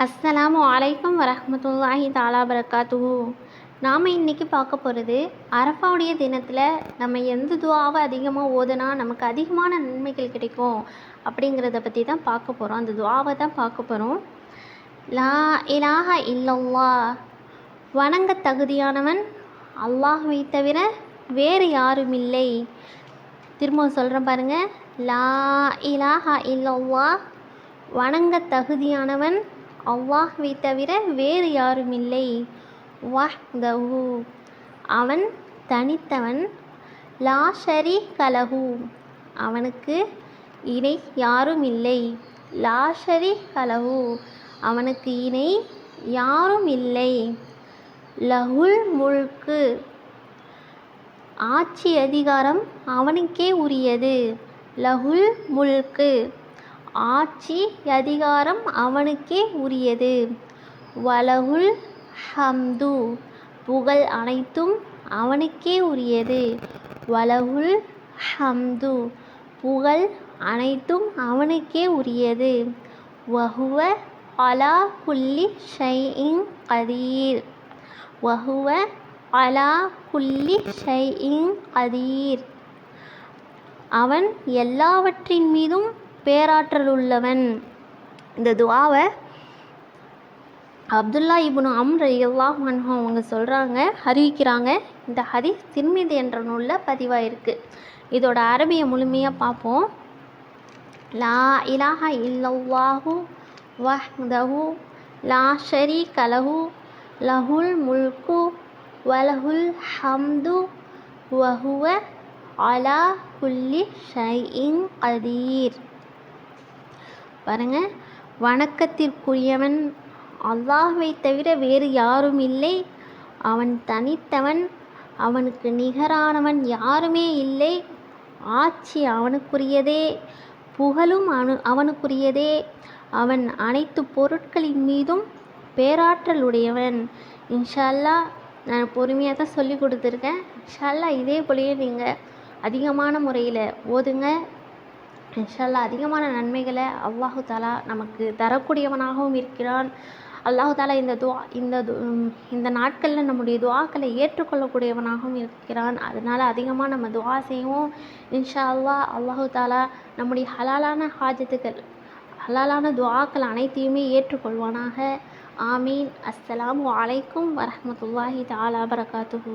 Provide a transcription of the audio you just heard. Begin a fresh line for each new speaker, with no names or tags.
அஸ்ஸலாமு அலைக்கும் வரமத்துல்லாஹி தாலா பரக்காத்துஹு. நாம் இன்றைக்கி பார்க்க போகிறது அரஃபாவுடைய தினத்தில் நம்ம எந்த துவாவை அதிகமாக ஓதுனா நமக்கு அதிகமான நன்மைகள் கிடைக்கும் அப்படிங்கிறத பற்றி தான் பார்க்க போகிறோம் அந்த துவாவை தான் பார்க்க போகிறோம் லா இலாஹ இல்லல்லா வணங்க தகுதியானவன் அல்லாஹ்வை தவிர வேறு யாரும் இல்லை திரும்பவும் சொல்கிறேன் பாருங்கள் லா இலாஹ இல்லல்லா வணங்க தகுதியானவன் அல்லாஹ்வை தவிர வேறு யாரும் இல்லை வஹ்தஹு. அவன் தனித்தவன். லா ஷரீக அவனுக்கு இணை யாரும் இல்லை லா ஷரீக அவனுக்கு இணை யாரும் இல்லை லஹுல் முல்கு. ஆட்சி அதிகாரம் அவனுக்கே உரியது. லஹுல் முல்கு. ஆட்சி அதிகாரம் அவனுக்கே உரியது. வலகுல் ஹம்து புகழ் அனைத்தும் அவனுக்கே உரியது. வலகுல் ஹம்து புகழ் அனைத்தும் அவனுக்கே உரியது. வஹுவ அலா குல்லி ஷைஇங் கதீர். வஹுவ அலா குல்லி ஷைஇங் கதீர். அவன் எல்லாவற்றின் மீதும் பேராற்றல் உள்ளவன். இந்த துவாவை அப்துல்லா இபுனு அம்ரை ரலியல்லாஹு அவங்க சொல்கிறாங்க அறிவிக்கிறாங்க. இந்த ஹதீஸ் திருமிதி என்ற நூலில் பதிவாயிருக்கு. இதோட அரபியை முழுமையாக பார்ப்போம். லா இலாஹ இல்லவாஹு வஹ்தஹு லா ஷரி கலஹு லஹுல் முல்கு வலஹுல் ஹம்து வஹுவ அலா குல்லி ஷைஇன் கதீர். பாருங்க. வணக்கத்திற்குரியவன் அல்லாஹ்வை தவிர வேறு யாரும் இல்லை. அவன் தனித்தவன் அவனுக்கு நிகரானவன் யாருமே இல்லை. ஆட்சி அவனுக்குரியதே புகழும் அனு அவனுக்குரியதே. அவன் அனைத்து பொருட்களின் மீதும் பேராற்றல் உடையவன். இன்ஷால்லா நான் பொறுமையாக தான் சொல்லி கொடுத்துருக்கேன். இன்ஷால்லா இதே போலயே நீங்கள் அதிகமான முறையில் ஓதுங்க. இன்ஷால்லா அதிகமான நன்மைகளை அல்லாஹு தாலா நமக்கு தரக்கூடியவனாகவும் இருக்கிறான். அல்லாஹு தாலா இந்த துவா இந்த இந்த நாட்களில் நம்முடைய துவாக்களை ஏற்றுக்கொள்ளக்கூடியவனாகவும் இருக்கிறான். அதனால் அதிகமாக நம்ம துவா செய்வோம். இன்ஷா அல்லா அல்லாஹு தாலா நம்முடைய ஹலாலான ஹாஜத்துக்கள் ஹலாலான துவாக்கள் அனைத்தையுமே ஏற்றுக்கொள்வானாக. ஆமீன். அஸ்ஸலாம் வலைக்கும் வரமத்துல்லாஹி தாலா பரகாத்துஹூ.